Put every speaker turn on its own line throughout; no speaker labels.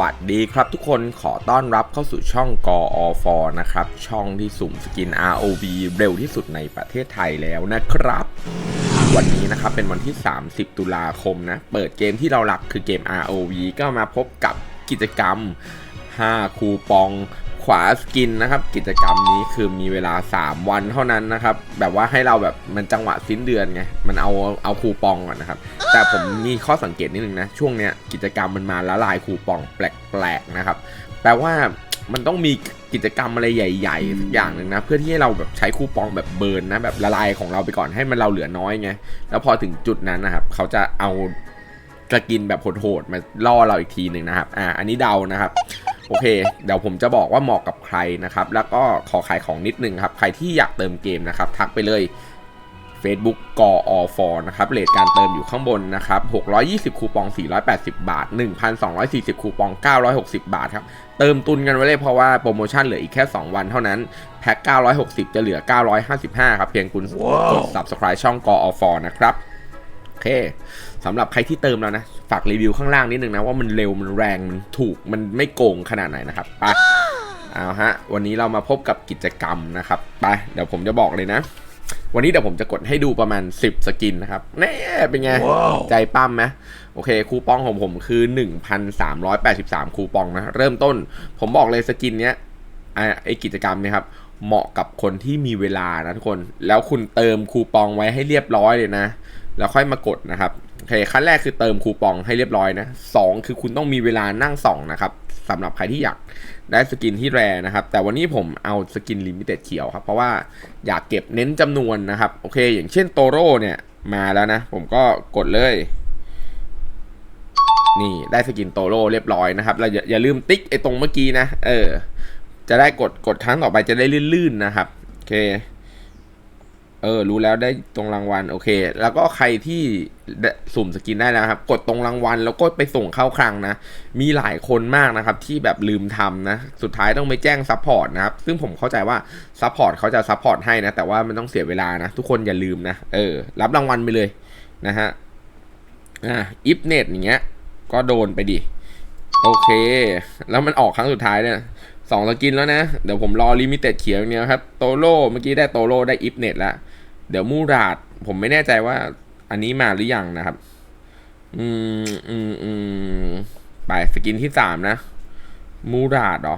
วัสดีครับทุกคนขอต้อนรับเข้าสู่ช่องกออฟนะครับ ช่องที่สุ่มสกิน ROV เร็วที่สุดในประเทศไทยแล้วนะครับ วันนี้นะครับเป็นวันที่ 30 ตุลาคมนะ เปิดเกมที่เราหลักคือเกม ROV ก็มาพบกับกิจกรรม 5 คูปอง ขวาสกินนะครับ กิจกรรมนี้คือมีเวลา 3 วันเท่านั้นนะครับ แบบว่าให้เราแบบมันจังหวะสิ้นเดือนไงมันเอาเอาคูปองก่อนนะครับ แต่ผมมีข้อสังเกตนิดนึงนะ ช่วงเนี้ยกิจกรรมมันมาละลายคูปองแปลกๆนะครับ แปลว่ามันต้องมีกิจกรรมอะไรใหญ่ๆสักอย่างหนึ่งนะ เพื่อที่ให้เราแบบใช้คูปองแบบเบิร์นนะแบบละลายของเราไปก่อนให้มันเราเหลือน้อยไงแล้วพอถึงจุดนั้นนะครับเขาจะเอาสกินแบบโหดๆมาล่อเราอีกทีหนึ่งนะครับ อ่า อันนี้เดานะครับ โอเค เดี๋ยวผมจะบอกว่าเหมาะกับใครนะครับ แล้วก็ขอขายของนิดนึงครับ ใครที่อยากเติมเกมนะครับ ทักไปเลย Facebook กออฟนะครับเลทการเติมอยู่ข้างบนนะครับ 620 คูปอง 480 บาท 1,240 คูปอง 960 บาทครับ เติมตุนกันไว้เลยเพราะว่าโปรโมชั่นเหลืออีกแค่ 2 วันเท่านั้น แพ็ค960 จะเหลือ 955 ครับ เพียงคุณกด subscribe ช่องกออฟนะครับโอ เคสำหรับใครที่เติมแล้วนะ ฝากรีวิวข้างล่างนิดนึงนะ ว่ามันเร็ว มันแรง มันถูก มันไม่โกงขนาดไหนนะครับ ไป เอาฮะ วันนี้เรามาพบกับกิจกรรมนะครับ ไป เดี๋ยวผมจะบอกเลยนะ วันนี้เดี๋ยวผมจะกดให้ดูประมาณ 10 สกินนะครับแน่เป็นไงใจปั้มไหมโอเค คูปองของผมคือ 1,383 คูปองนะ เริ่มต้น ผมบอกเลยสกินเนี้ยอะไอกิจกรรมเนี่ยครับเหมาะกับคนที่มีเวลานะทุกคน แล้วคุณเติมคูปองไว้ให้เรียบร้อยเลยนะ แล้วค่อยมากดนะครับโอเคขั้นแรกคือเติมคูปองให้เรียบร้อยนะสองคือคุณต้องมีเวลานั่งส่องนะครับสำหรับใครที่อยากได้สกินที่แรนะครับ แต่วันนี้ผมเอาสกินลิมิเต็ดเขียวครับ เพราะว่าอยากเก็บเน้นจำนวนนะครับ โอเค อย่างเช่นโตโร่เนี่ยมาแล้วนะ ผมก็กดเลย นี่ได้สกินโตโร่เรียบร้อยนะครับแล้วอย่าอย่าลืมติ๊กไอ้ตรงเมื่อกี้นะ เออ จะได้กดกดครั้งต่อไปจะได้ลื่นๆนะครับ โอเค เออ รู้แล้วได้ตรงรางวัล โอเค แล้วก็ใครที่สุ่มสกินได้แล้วครับ กดตรงรางวัล แล้วก็ไปส่งเข้าคลังนะ มีหลายคนมากนะครับ ที่แบบลืมทำนะ สุดท้ายต้องไปแจ้งซัพพอร์ตนะครับ ซึ่งผมเข้าใจว่าซัพพอร์ตเขาจะซัพพอร์ตให้นะ แต่ว่ามันต้องเสียเวลานะ ทุกคนอย่าลืมนะ เออ รับรางวัลไปเลยนะฮะ อ่าอิฟเน็ตอย่างเงี้ย ก็โดนไปดิ โอเค แล้วมันออกครั้งสุดท้ายเนี่ยสองสกินแล้วนะ เดี๋ยวผมรอลิมิเต็ดเขียวอย่างเนี้ยครับ โตโร่เมื่อกี้ได้โตโร่ได้อิฟเน็ตแล้ว เดี๋ยวมูราด ผมไม่แน่ใจว่า อันนี้มาหรือยังนะครับ อืมอืมอืมไปสกินที่สามนะ มูราดเหรอ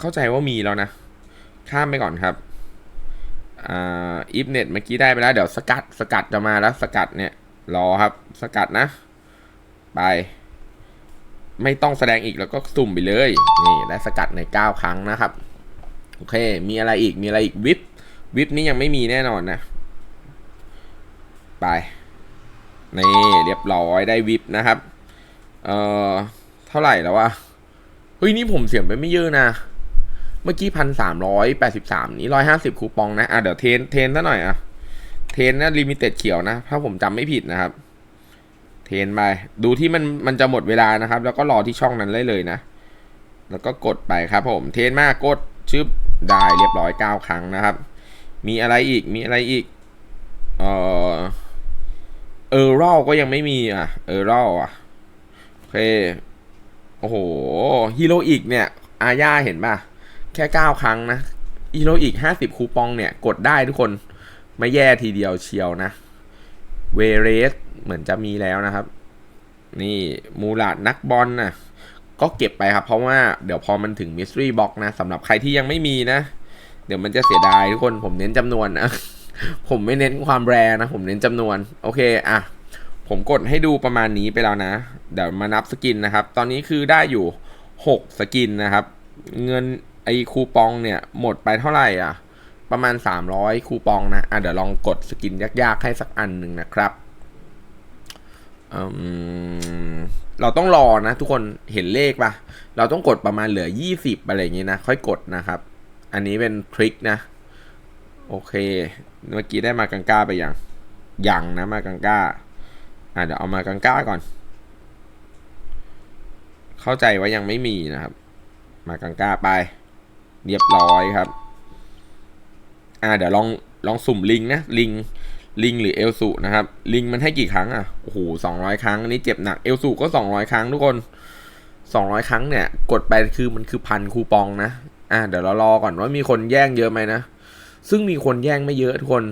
เข้าใจว่ามีแล้วนะ ข้ามไปก่อนครับ อ่าอิฟเน็ตเมื่อกี้ได้ไปแล้ว เดี๋ยวสกัดสกัดจะมาแล้ว สกัดเนี่ย รอครับ สกัดนะ ไป ไม่ต้องแสดงอีกแล้วก็สุ่มไปเลย นี่ได้สกัดใน9ครั้งนะครับ โอเค มีอะไรอีกมีอะไรอีกวิปวิปนี้ยังไม่มีแน่นอนนะ ไป นี่เรียบร้อยได้วิปนะครับ เอ่อ เท่าไหร่แล้ววะ เฮ้ย นี่ผมเสียไปไม่เยอะนะ เมื่อกี้พันสามร้อยแปดสิบสามนี่ร้อยห้าสิบคูปองนะ อะ เดี๋ยวเทน เทนซะหน่อยอะ เทนนะลิมิเต็ดเขียวนะ ถ้าผมจำไม่ผิดนะครับ เทนไป ดูที่มัน มันจะหมดเวลานะครับ แล้วก็รอที่ช่องนั้นได้เลยนะ แล้วก็กดไปครับผม เทนมากกดชึบได้เรียบร้อยเก้าครั้งนะครับ มีอะไรอีก มีอะไรอีก เออ เออรอลก็ยังไม่มีอะ เออรอลอะ โอเค โอ้โหฮีโรอีกเนี่ย อาญาเห็นป่ะ แค่เก้าครั้งนะฮีโรอีกห้าสิบคูปองเนี่ย กดได้ทุกคน ไม่แย่ทีเดียวเชียวนะ เวเรสเหมือนจะมีแล้วนะครับ นี่มูลาดนักบอลนะก็เก็บไปครับ เพราะว่าเดี๋ยวพอมันถึงมิส t รีบ็อกนะสำหรับใครที่ยังไม่มีนะ เดี๋ยวมันจะเสียดายทุกคนผมเน้นจำนวนนะ ผมไม่เน้นความแรงนะ ผมเน้นจำนวน โอเค อะ ผมกดให้ดูประมาณนี้ไปแล้วนะ เดี๋ยวมานับสกินนะครับ ตอนนี้คือได้อยู่ 6 สกินนะครับ เงินไอคูปองเนี่ย หมดไปเท่าไหร่อะ ประมาณ 300 คูปองนะ อะ เดี๋ยวลองกดสกินยากๆ ให้สักอันหนึ่งนะครับอืมเราต้องรอนะทุกคนเห็นเลขปะเราต้องกดประมาณเหลือ 20อะไรอย่างงี้นะ ค่อยกดนะครับ อันนี้เป็นทริคนะ โอเค เมื่อกี้ได้มากังก้าไปยังยังนะมากังก้าอะเดี๋ยวเอามากังก้าก่อน เข้าใจว่ายังไม่มีนะครับ มากังก้าไป เรียบร้อยครับ อ่าเดี๋ยวลองลองสุ่มลิงนะลิงลิงหรือเอลสุนะครับ ลิงมันให้กี่ครั้งอะโอ้โหสองร้อยครั้งอันนี้เจ็บหนักเอลสุก็สองร้อยครั้งทุกคน200ครั้งเนี่ย กดไปคือมันคือพันคูปองนะ อะเดี๋ยวเรารอก่อนว่ามีคนแย่งเยอะไหมนะ ซึ่งมีคนแย่งไม่เยอะทุกคน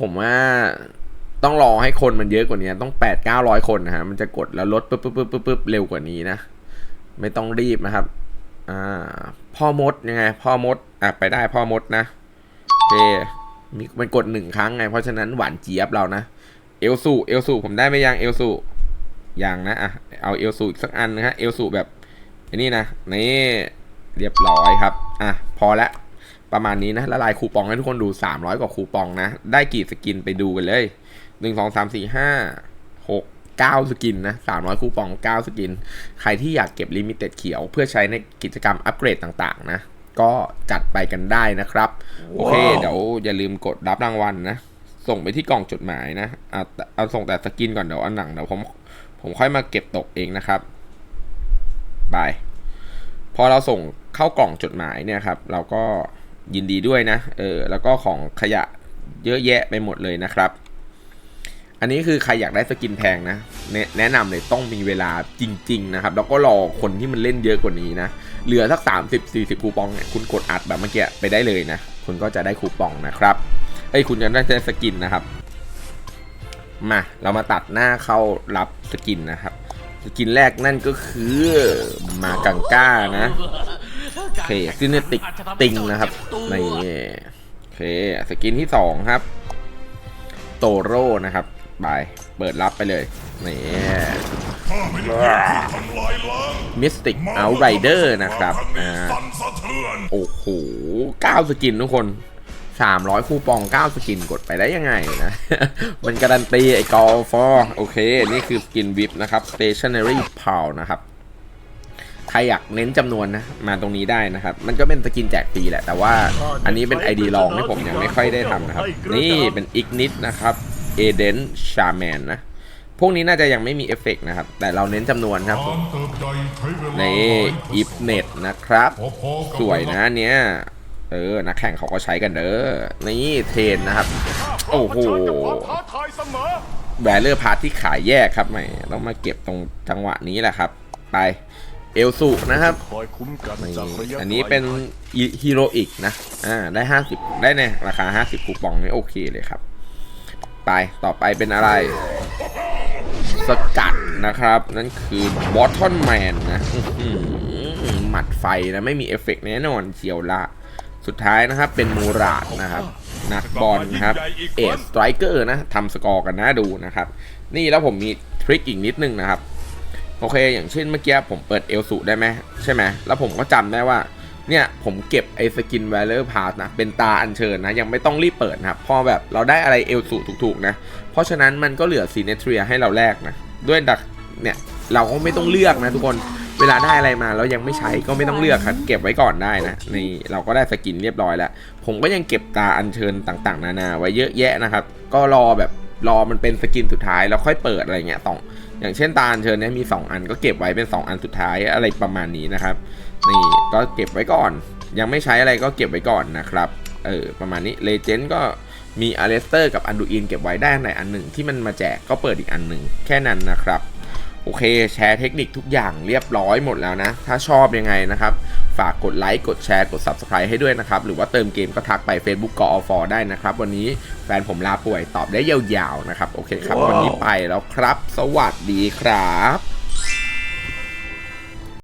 ผมว่าต้องรอให้คนมันเยอะกว่านี้ ต้องแปดเก้าร้อยคนนะฮะ มันจะกดแล้วลดปุ๊บปุ๊บปุ๊บปุ๊บเร็วกว่านี้นะ ไม่ต้องรีบนะครับ อ่า พ่อมดยังไง พ่อมด อะไปได้พ่อมดนะโอเคมีมันกดหนึ่งครั้งไง เพราะฉะนั้นหวานเจี๊ยบเรานะ เอลสูเอลสูผมได้ไหมยังเอลสูยังนะ อะ เอาเอลสูอีกสักอันนะฮะ เอลสูแบบอันนี้นะ นี่เรียบร้อยครับ อะ พอละ ประมาณนี้นะละลายคูปองให้ทุกคนดู 300 กว่าคูปองนะ ได้กี่สกินไปดูกันเลย 1 2 3 4 5 6 9 สกินนะ 300 คูปอง 9 สกิน ใครที่อยากเก็บลิมิเต็ดเขียวเพื่อใช้ในกิจกรรมอัปเกรดต่างๆนะ ก็จัดไปกันได้นะครับโอเค เดี๋ยวอย่าลืมกดรับรางวัลนะ ส่งไปที่กล่องจดหมายนะเอาเอาส่งแต่สกินก่อนเดี๋ยวอันหนังเดี๋ยวผมผมค่อยมาเก็บตกเองนะครับบายพอเราส่งเข้ากล่องจดหมายเนี่ยครับ เราก็ ยินดีด้วยนะเออแล้วก็ของขยะเยอะแยะไปหมดเลยนะครับ อันนี้คือใครอยากได้สกินแพงนะแนะนะนำเลยต้องมีเวลาจริง ๆ นะครับ แล้วก็รอคนที่มันเล่นเยอะกว่านี้นะ เหลือสัก 30 40 คูปองเนี่ยคุณกดอัดแบบเมื่อกี้ไปได้เลยนะ คุณก็จะได้คูปองนะครับเอ้ยคุณจะได้สกินนะครับ มาเรามาตัดหน้าเข้ารับสกินนะครับ สกินแรกนั่นก็คือมากังก้านะ โอเคซินเนติกติงนะครับนี่โอเคสกินที่สองครับ โตโร่นะครับบายเปิดรับไปเลยนี่
มิ
สติกเอาไรเดอร์นะครับอ่า
สั่นสะเทือน
โอ้โห9สกินทุกคน300คูปอง9สกินกดไปได้ยังไงนะ มันการันตีไอ้กอลฟอโอเค นี่คือสกินวิปนะครับ stationary p o w นะครับ ใครอยากเน้นจำนวนนะมาตรงนี้ได้นะครับ มันก็เป็นสกินแจกฟรีแหละ แต่ว่าอันนี้เป็น ID ลองที่ผมยังไม่ค่อยได้ทำนะครับ นี่เป็น Ignit นะครับ Eden Shaman นะ พวกนี้น่าจะยังไม่มีเอฟเฟกต์นะครับ แต่เราเน้นจำนวนครับ
ใน
อิฟเน็ตนะครับ สวยนะเนี้ยเออ นักแข่งเขาก็ใช้กันเด้อ นี่เทนนะครับ โอ้โหแบรเลอร์พาร์ทที่ขายแยกครับใหม่ต้องมาเก็บตรงจังหวะนี้แหละครับ ไป เอลสุนะครับ
คอยคุ้มกัน
นี่
จากระยะ
อันนี้เป็นฮีโร่อีกนะ อ่า ได้ 50 ได้ในราคา 50คูปองนี่โอเคเลยครับ ไปต่อไปเป็นอะไร สกัดนะครับ นั่นคือบอททอนแมนนะอื้อหือหมัดไฟนะไม่มีเอฟเฟกต์แน่นอนเชียวละ สุดท้ายนะครับเป็นมูราดนะครับ นักบอลครับ เอสสไตรเกอร์นะทำสกอร์กันน่าดูนะครับ นี่แล้วผมมีทริคอีกนิดนึงนะครับ โอเค อย่างเช่นเมื่อกี้ผมเปิดเอลสุได้ไหมใช่ไหมแล้วผมก็จำได้ว่า เนี่ยผมเก็บไอ้สกิน v a l เลอร์พาสนะ เป็นตาอัญเชิญนะ ยังไม่ต้องรีบเปิดนะครับพอแบบเราได้อะไรเอลสุถูกๆนะ เพราะฉะนั้นมันก็เหลือซีเนทรียให้เราแลกนะ ด้วยดักเนี่ยเราก็ไม่ต้องเลือกนะทุกคนเวลาได้อะไรมาแล้วยังไม่ใช้ก็ไม่ต้องเลือกครับเก็บไว้ก่อนได้นะนี่เราก็ได้สกินเรียบร้อยแล้ว ผมก็ยังเก็บตาอัญเชิญต่างๆ นานาไว้เยอะแยะนะครับ ก็รอแบบ รอมันเป็นสกินสุดท้ายแล้วค่อยเปิดอะไรเงี้ยต้องอย่างเช่นตาอัญเชิญเนี่ยมี 2 อันก็เก็บไว้เป็น 2 อันสุดท้ายอะไรประมาณนี้นะครับ นี่ก็เก็บไว้ก่อน ยังไม่ใช้อะไรก็เก็บไว้ก่อนนะครับเออประมาณนี้เลเจนด์ก็มีอาเลสเตอร์กับอันดูอินเก็บไว้ได้ในอันหนึ่งที่มันมาแจกก็เปิดอีกอันหนึ่งแค่นั้นนะครับ โอเคแชร์เทคนิคทุกอย่างเรียบร้อยหมดแล้วนะ ถ้าชอบยังไงนะครับ ฝากกดไลค์กดแชร์กด Subscribe ให้ด้วยนะครับ หรือว่าเติมเกมก็ทักไป Facebook กอฟได้นะครับ วันนี้แฟนผมลาป่วยตอบได้ยาวๆนะครับ โอเคครับ วันนี้ไปแล้วครับ สวัสดีครับ